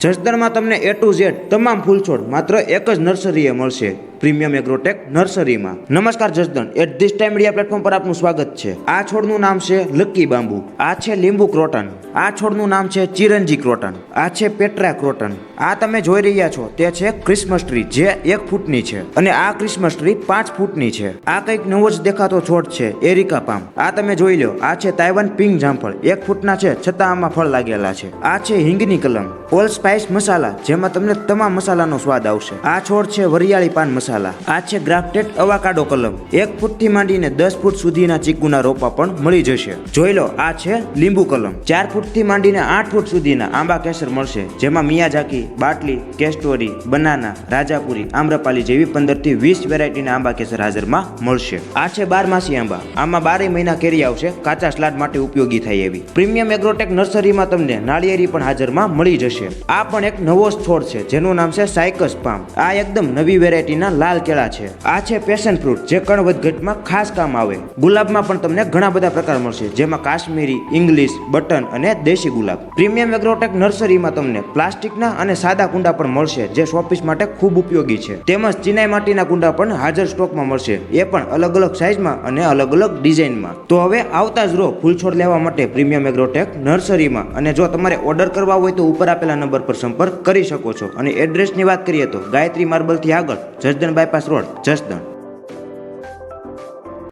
જસદણમાં તમને એ to Z તમામ ફૂલછોડ માત્ર એક જ નર્સરીએ મળશે. પ્રીમિયમ એગ્રોટેક નર્સરીમાં. નમસ્કાર Jasdan at this time media platform પર આપનું સ્વાગત છે. આ છોડનું નામ છે લક્કી બાંબુ, આ છે લીંબુ ક્રોટન, આ છોડનું નામ છે ચિરંજી ક્રોટન, આ છે પેટ્રા ક્રોટન. આ તમે જોઈ રહ્યા છો, તે છે ક્રિસમસ ટ્રી, જે એક ફૂટની છે અને આ ક્રિસમસ ટ્રી પાંચ ફૂટની છે. આ કંઈક નવો જ દેખાતો છોડ છે, એરિકા પામ. આ તમે જોઈ લો, આ છે તાઇવાન પિંક જામફળ, એક ફૂટના છે, છતાં આમાં ફળ લાગેલા છે. આ છે હિંગની કલમ, ઓલ સ્પાઇસ મસાલા, જેમાં તમને તમામ મસાલાનો સ્વાદ આવશે. આ છોડ છે વરિયાળી પાન મસાલા. આ છે ગ્રાફ્ટેડ અવાકાડો કલમ. એક ફૂટથી માંડીને દસ ફૂટ સુધીના ચીકુના રોપા પણ મળી જશે. જોઈ લો, આ છે લીંબુ કલમ. ચાર ફૂટથી માંડીને આઠ ફૂટ સુધીના આંબા કેસર મળશે, જેમાં મિયાઝાકી, બાટલી, કેસ્ટોરી, બનાના, રાજાપુરી, આમ્રપાલી જેવી પંદરથી વીસ વેરાયટીના આંબા કેસર હાજરમાં મળશે. આ છે બારમાસી આંબા. આમાં બારે મહિના કેરી આવશે, કાચા સ્લાડ માટે ઉપયોગી થાય એવી. પ્રીમિયમ એગ્રોટેક નર્સરીમાં તમને નાળિયેરી પણ હાજરમાં મળી જશે. આ પણ એક નવો છોડ છે, જેનું નામ છે સાયકસ પામ. આ એકદમ નવી વેરાયટીના લાલ કેળા છે. આ છે પેશન ફ્રૂટ જે કણ વધઘટમાં ખાસ કામ આવે. ગુલાબમાં પણ તમને ઘણા બધા પ્રકાર મળશે. જેમાં કાશ્મીરી, ઇંગ્લિશ, બટન અને દેશી ગુલાબ. પ્રીમિયમ એગ્રોટેક નર્સરીમાં તમને પ્લાસ્ટિકના અને સાદા કુંડા પણ મળશે, જે શોપીસ માટે ખૂબ ઉપયોગી છે. તેમજ ચિનાઈ માટીના કુંડા પણ હાજર સ્ટોકમાં મળશે. એ પણ અલગ અલગ સાઇઝમાં અને અલગ અલગ ડિઝાઇનમાં. તો હવે આવતા જ રો ફૂલછોડ લેવા માટે પ્રીમિયમ એગ્રોટેક નર્સરીમાં. અને જો તમારે ઓર્ડર કરવા હોય તો ઉપર આપેલા નંબર પર સંપર્ક કરી શકો છો. અને એડ્રેસની વાત કરીએ તો ગાયત્રી માર્બલથી આગળ બાયપાસ રોડ જસદણ